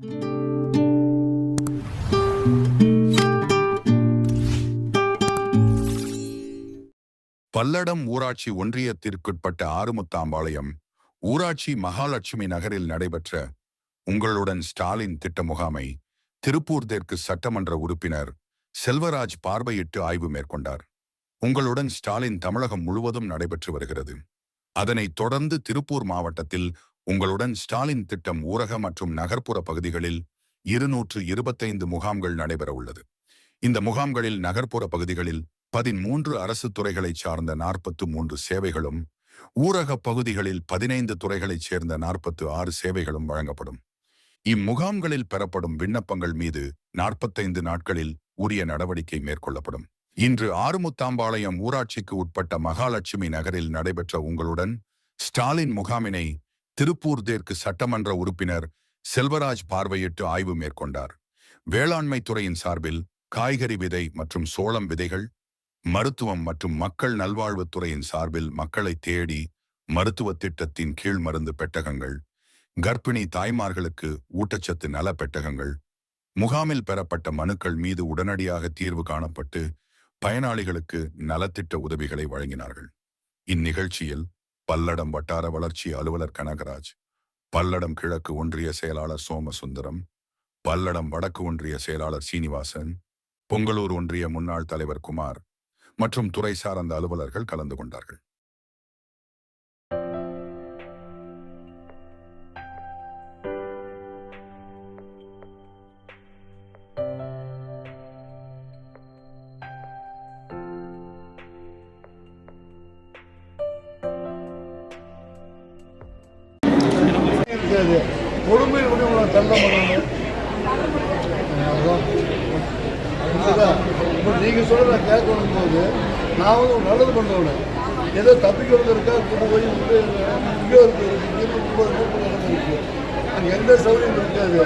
பல்லடம் ஊராட்சி ஒன்றியத்திற்குட்பட்ட ஆறுமுத்தாம்பாளையம் ஊராட்சி மகாலட்சுமி நகரில் நடைபெற்ற உங்களுடன் ஸ்டாலின் திட்ட முகாமை திருப்பூர் தெற்கு சட்டமன்ற உறுப்பினர் செல்வராஜ் பார்வையிட்டு ஆய்வு மேற்கொண்டார். உங்களுடன் ஸ்டாலின் தமிழகம் முழுவதும் நடைபெற்று வருகிறது. அதனைத் தொடர்ந்து திருப்பூர் மாவட்டத்தில் உங்களுடன் ஸ்டாலின் திட்டம் ஊரக மற்றும் நகர்ப்புற பகுதிகளில் இருநூற்று இருபத்தைந்து முகாம்கள் நடைபெற உள்ளது. இந்த முகாம்களில் நகர்ப்புற பகுதிகளில் பதிமூன்று அரசு துறைகளைச் சார்ந்த நாற்பத்து மூன்று சேவைகளும் ஊரக பகுதிகளில் பதினைந்து துறைகளைச் சேர்ந்த நாற்பத்து ஆறு சேவைகளும் வழங்கப்படும். இம்முகாம்களில் பெறப்படும் விண்ணப்பங்கள் மீது நாற்பத்தைந்து நாட்களில் உரிய நடவடிக்கை மேற்கொள்ளப்படும். இன்று ஆறுமுத்தாம்பாளையம் ஊராட்சிக்கு உட்பட்ட மகாலட்சுமி நகரில் நடைபெற்ற உங்களுடன் ஸ்டாலின் முகாமினை திருப்பூர் தேற்கு சட்டமன்ற உறுப்பினர் செல்வராஜ் பார்வையிட்டு ஆய்வு மேற்கொண்டார். வேளாண்மை துறையின் சார்பில் காய்கறி விதை மற்றும் சோளம் விதைகள் மருத்துவம் மற்றும் மக்கள் நல்வாழ்வுத்துறையின் சார்பில் மக்களை தேடி மருத்துவ திட்டத்தின் கீழ் மருந்து பெட்டகங்கள் கர்ப்பிணி தாய்மார்களுக்கு ஊட்டச்சத்து நல பெட்டகங்கள் முகாமில் பெறப்பட்ட மனுக்கள் மீது உடனடியாக தீர்வு காணப்பட்டு பயனாளிகளுக்கு நலத்திட்ட உதவிகளை வழங்கினார்கள். இந்நிகழ்ச்சியில் பல்லடம் வட்டார வளர்ச்சி அலுவலர் கனகராஜ் பல்லடம் கிழக்கு ஒன்றிய செயலாளர் சோமசுந்தரம் பல்லடம் வடக்கு ஒன்றிய செயலாளர் சீனிவாசன் பொங்கலூர் ஒன்றிய முன்னாள் தலைவர் குமார் மற்றும் துறை சார்ந்த அலுவலர்கள் கலந்து கொண்டார்கள். கிடையாது. கொடுமை கூட உங்களை தள்ள பண்ணாங்க. அதுதான் இப்போ நீங்கள் சொல்கிற கேட்கணும் போது நான் வந்து ஒரு நல்லது பண்ணுறவன் ஏதோ தப்பிக்கிறது இருக்கா கொண்டு போய் இங்கேயோ இங்கே முப்பது நூறு அங்கே எந்த சௌகரியம் இருக்காது.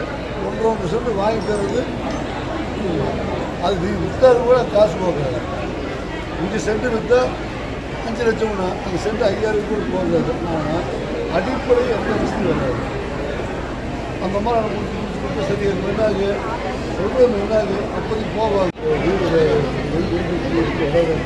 ஒன்று ஒன்று சொல்லி வாங்கி தருவது அது நீ விற்றாரு கூட காசு போகாது. இங்கே சென்ட் விற்றா அஞ்சு லட்சம்னா அந்த சென்ட் ஐயாயிரம் கூட போகாது. ஆனால் அடிப்படை எந்த வசதி வராது. அந்த மாதிரி அதை சரி அது என்னாகு சொல்கிறது அப்படி போவாங்க வீடு வீடு கிடையாது.